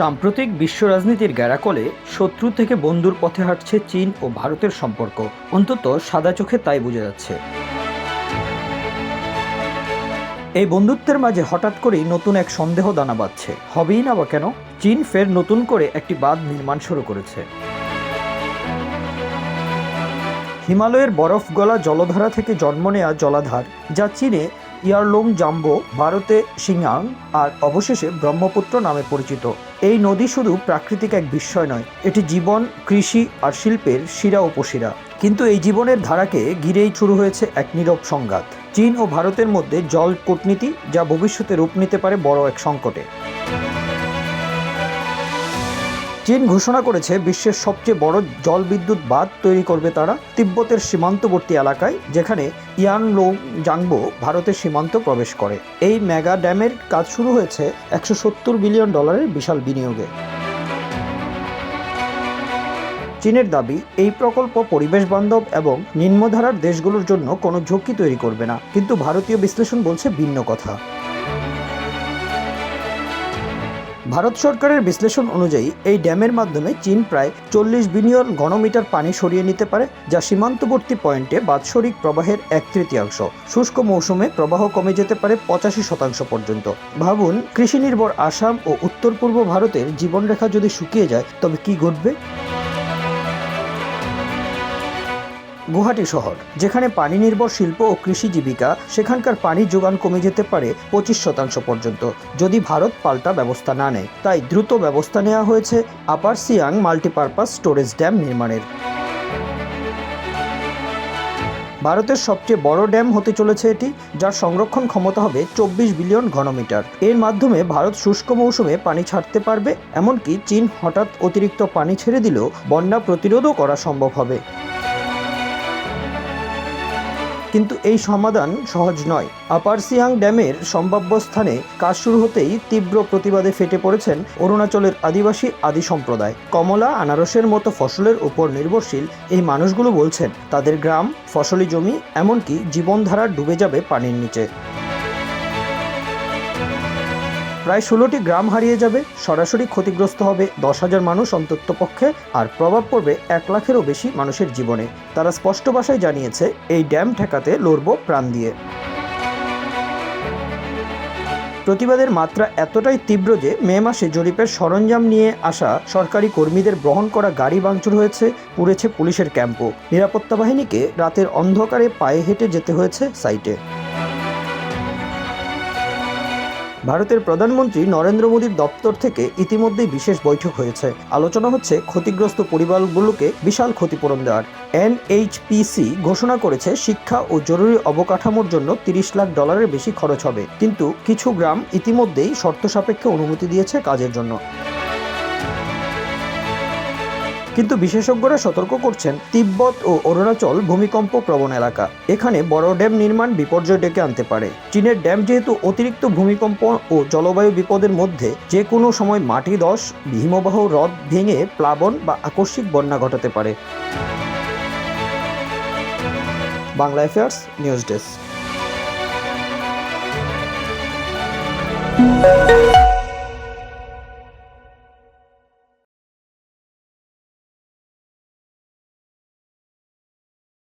সাম্প্রতিক বিশ্ব রাজনীতির গ্যারাকলে শত্রু থেকে বন্ধুর পথে হাঁটছে চীন ও ভারতের সম্পর্ক। অন্তত সাদা চোখে তাই বোঝা যাচ্ছে। এই বন্ধুত্বের মাঝে হঠাৎ করেই নতুন এক সন্দেহ দানা বাঁধছে। হবেই না বা কেন? চীন ফের নতুন করে একটি বাঁধ নির্মাণ শুরু করেছে। হিমালয়ের বরফ গলা জলধারা থেকে জন্ম নেয়া জলাধার, যা চীনে ইয়ারলং জাম্বো ভারতে সিংহাং আর অবশেষে ব্রহ্মপুত্র নামে পরিচিত। এই নদী শুধু প্রাকৃতিক এক বিস্ময় নয়, এটি জীবন, কৃষি আর শিল্পের শিরা উপশিরা। কিন্তু এই জীবনের ধারাকে ঘিরেই শুরু হয়েছে এক নীরব সংঘাত। চীন ও ভারতের মধ্যে জল কূটনীতি যা ভবিষ্যতে রূপ নিতে পারে বড় এক সংকটে। চীন ঘোষণা করেছে বিশ্বের সবচেয়ে বড় জলবিদ্যুৎ বাঁধ তৈরি করবে তারা তিব্বতের সীমান্তবর্তী এলাকায়, যেখানে ইয়ানলোং জাংবো ভারতের সীমান্ত প্রবেশ করে। এই মেগা ড্যামের কাজ শুরু হয়েছে একশো সত্তর বিলিয়ন ডলারের বিশাল বিনিয়োগে। চীনের দাবি, এই প্রকল্প পরিবেশ বান্ধব এবং নিম্নধারার দেশগুলোর জন্য কোনো ঝুঁকি তৈরি করবে না। কিন্তু ভারতীয় বিশ্লেষণ বলছে ভিন্ন কথা। ভারত সরকারের বিশ্লেষণ অনুযায়ী, এই ড্যামের মাধ্যমে চীন প্রায় চল্লিশ বিলিয়ন ঘনমিটার পানি সরিয়ে নিতে পারে, যা সীমান্তবর্তী পয়েন্টে বাৎসরিক প্রবাহের এক তৃতীয়াংশ। শুষ্ক মৌসুমে প্রবাহ কমে যেতে পারে পঁচাশি শতাংশ পর্যন্ত। ভাবুন কৃষি নির্ভর আসাম ও উত্তর পূর্ব ভারতের জীবনরেখা যদি শুকিয়ে যায়, তবে কি ঘটবে? গুয়াহাটি শহর, যেখানে পানি নির্ভর শিল্প ও কৃষি জীবিকা, সেখানকার পানি যোগান কমে যেতে পারে পঁচিশ শতাংশ পর্যন্ত। যদি ভারত পাল্টা ব্যবস্থা না নেয়, তাই দ্রুত ব্যবস্থা নেওয়া হয়েছে upper Siang multipurpose storage dam নির্মাণের। ভারতের সবচেয়ে বড় ড্যাম হতে চলেছে এটি, যার সংরক্ষণ ক্ষমতা হবে চব্বিশ বিলিয়ন ঘনমিটার। এর মাধ্যমে ভারত শুষ্ক মৌসুমে পানি ছাড়তে পারবে, এমনকি চীন হঠাৎ অতিরিক্ত পানি ছেড়ে দিলেও বন্যা প্রতিরোধও করা সম্ভব হবে। কিন্তু এই সমাধান সহজ নয়। আপারসিয়াং ড্যামের সম্ভাব্য স্থানে কাজ শুরু হতেই তীব্র প্রতিবাদে ফেটে পড়েছেন অরুণাচলের আদিবাসী আদি সম্প্রদায়। কমলা, আনারসের মতো ফসলের উপর নির্ভরশীল এই মানুষগুলো বলছেন, তাদের গ্রাম, ফসলি জমি, এমনকি জীবনধারা ডুবে যাবে পানির নিচে। প্রায় ষোলোটি গ্রাম হারিয়ে যাবে, সরাসরি ক্ষতিগ্রস্ত হবে দশ হাজার মানুষ অন্ততপক্ষে আর প্রভাব পড়বে এক লাখেরও বেশি মানুষের জীবনে। তারা স্পষ্ট ভাষায় জানিয়েছে, এই ড্যাম ঠেকাতে লড়ব প্রাণ দিয়ে। প্রতিবাদের মাত্রা এতটাই তীব্র যে মে মাসে জরিপের সরঞ্জাম নিয়ে আসা সরকারি কর্মীদের বহন করা গাড়ি ভাঙচুর হয়েছে, পুড়েছে পুলিশের ক্যাম্পও। নিরাপত্তা বাহিনীকে রাতের অন্ধকারে পায়ে হেঁটে যেতে হয়েছে সাইটে। ভারতের প্রধানমন্ত্রী নরেন্দ্র মোদীর দপ্তর থেকে ইতিমধ্যেই বিশেষ বৈঠক হয়েছে। আলোচনা হচ্ছে ক্ষতিগ্রস্ত পরিবারগুলোকে বিশাল ক্ষতিপূরণ দেওয়ার। এনএইচপিসি ঘোষণা করেছে শিক্ষা ও জরুরি অবকাঠামোর জন্য তিরিশ লাখ ডলারের বেশি খরচ হবে। কিন্তু কিছু গ্রাম ইতিমধ্যেই শর্ত সাপেক্ষে অনুমতি দিয়েছে কাজের জন্য। কিন্তু বিশেষজ্ঞরা সতর্ক করছেন, তিব্বত ও অরুণাচল ভূমিকম্প প্রবণ এলাকা। এখানে বড় ড্যাম নির্মাণ বিপর্যয় ডেকে আনতে পারে। চীনের ড্যাম যেহেতু অতিরিক্ত ভূমিকম্প ও জলবায়ু বিপদের মধ্যে যে কোনো সময় মাটি দশ হিমবাহ হ্রদ ভেঙে প্লাবন বা আকস্মিক বন্যা ঘটাতে পারে। Bangla affairs news desk.